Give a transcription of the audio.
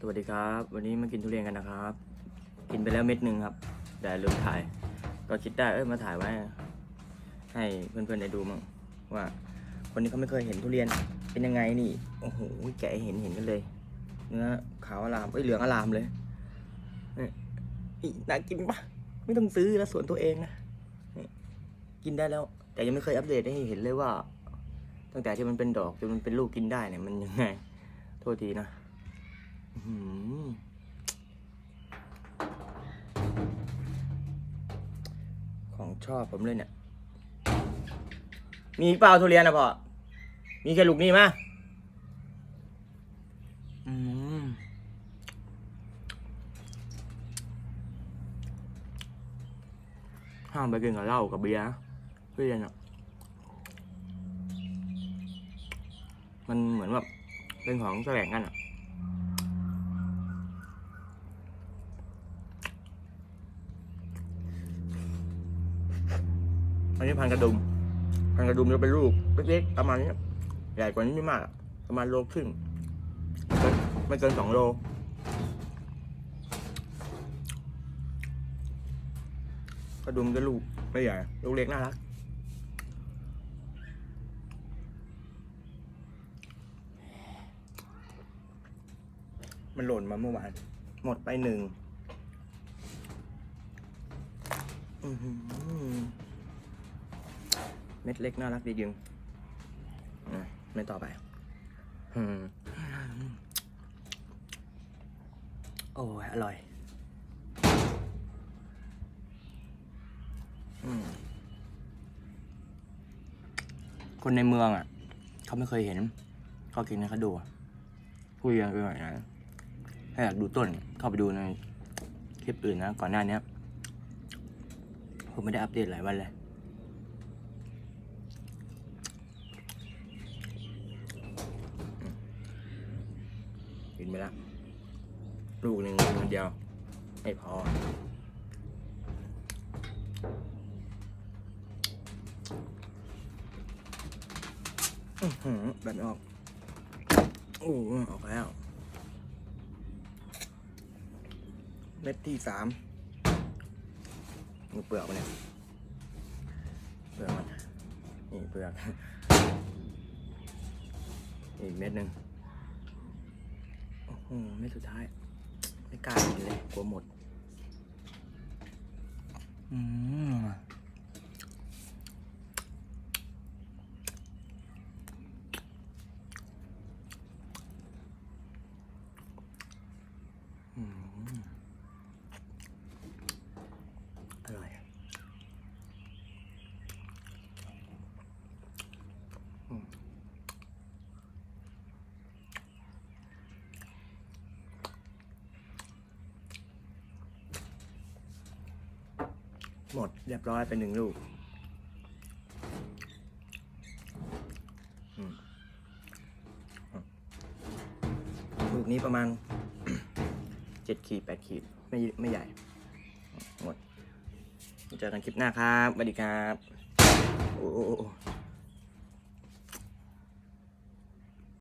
สวัสดีครับ วันนี้มากินทุเรียนกันนะครับ กินไปแล้วเม็ดหนึ่งครับ แต่ลืมถ่าย ก็คิดได้เออมาถ่ายไว้ ให้เพื่อนๆได้ดูมั่งว่า คนนี้เขาไม่เคยเห็นทุเรียนเป็นยังไงนี่โอ้โหแกะเห็นเห็นกันเลยเนื้อขาวอลามเอ้ยเหลืองอลามเลยนี่อีน่ากินปะไม่ต้องซื้อแล้วสวนตัวเองนะกินได้แล้ว แต่ยังไม่เคยอัปเดตให้เห็นเลยว่า ตั้งแต่ที่มันเป็นดอกจนมันเป็นลูกกินได้เนี่ยมันยังไง โทษทีนะ ของชอบผมเลยเนี่ย มีเปล่าทุเรียนนะพ่อ มีแค่ลูกนี้มะอืมห้ามไปกินกับเหล้ากับเบียร์ทุเรียนอะมันเหมือนแบบเป็นของแสลงกันอะ อันนี้พันกระดุม พันกระดุมจะเป็นลูกเล็กๆประมาณนี้ใหญ่กว่านี้ไม่มาก ประมาณโลครึ่งไม่เกินสองโลกระดุมจะลูกไม่ใหญ่ลูกเล็กน่ารักมันหล่นมาเมื่อวาน หมดไปหนึ่ง อื้อหือ เม็ดเล็กน่ารักดีจริงอะไม่ต่อไปอโอ้ยอร่อยอคนในเมืองอะ เขาไม่เคยเห็น เขากินให้เขาดูพูดยังไงนะถ้าอยากดูต้นเข้าไปดูในคลิปอื่นนะ ก่อนหน้านี้ผมไม่ได้อัปเดตหลายวันเลยอืมกิ นไปแล้ว ลูกหนึ่งคนเดียว ไม่พอ อื้อหือแบบไม่ออก โอ้ออกแล้ว เม็ดที่สามนี่เปลือกมันเนี่ยเปลือกมันนี่เปลือก อีกเม็ดหนึ่ง โอ้โหไม่สุดท้าย ไม่กล้ากินเลยกลัวหมด อืม หมดเรียบร้อยเป็นหนึ่งลูกลูกนี้ประมาณเจ็ดขีดแปดขีดไม่ไม่ใหญ่ หมดเจอกันคลิปหน้าครับสวัสดีครับ โอ้โอ้